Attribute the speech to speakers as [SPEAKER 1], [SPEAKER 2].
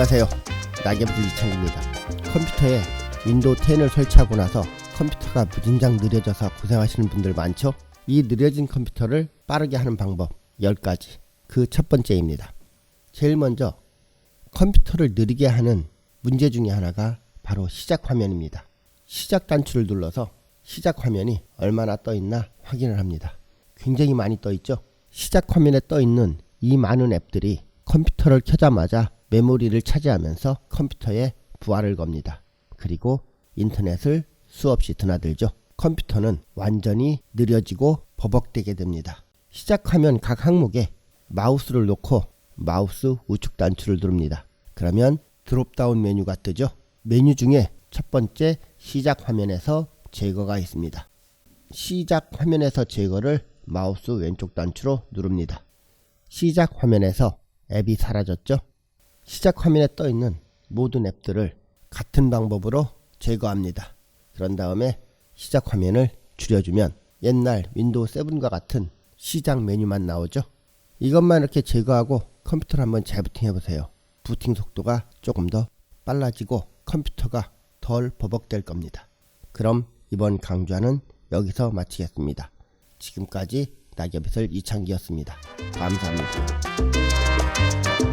[SPEAKER 1] 안녕하세요. 낙엽들 이창입니다. 컴퓨터에 윈도우 10을 설치하고 나서 컴퓨터가 무진장 느려져서 고생하시는 분들 많죠? 이 느려진 컴퓨터를 빠르게 하는 방법 10가지. 그 첫 번째입니다. 제일 먼저 컴퓨터를 느리게 하는 문제 중에 하나가 바로 시작 화면입니다. 시작 단추를 눌러서 시작 화면이 얼마나 떠 있나 확인을 합니다. 굉장히 많이 떠 있죠? 시작 화면에 떠 있는 이 많은 앱들이 컴퓨터를 켜자마자 메모리를 차지하면서 컴퓨터에 부하를 겁니다. 그리고 인터넷을 수없이 드나들죠. 컴퓨터는 완전히 느려지고 버벅대게 됩니다. 시작 화면 각 항목에 마우스를 놓고 마우스 우측 단추를 누릅니다. 그러면 드롭다운 메뉴가 뜨죠. 메뉴 중에 첫 번째 시작 화면에서 제거가 있습니다. 시작 화면에서 제거를 마우스 왼쪽 단추로 누릅니다. 시작 화면에서 앱이 사라졌죠? 시작 화면에 떠 있는 모든 앱들을 같은 방법으로 제거합니다. 그런 다음에 시작 화면을 줄여주면 옛날 윈도우 7과 같은 시작 메뉴만 나오죠? 이것만 이렇게 제거하고 컴퓨터를 한번 재부팅 해보세요. 부팅 속도가 조금 더 빨라지고 컴퓨터가 덜 버벅될 겁니다. 그럼 이번 강좌는 여기서 마치겠습니다. 지금까지 낙엽이슬 이창기였습니다. 감사합니다. you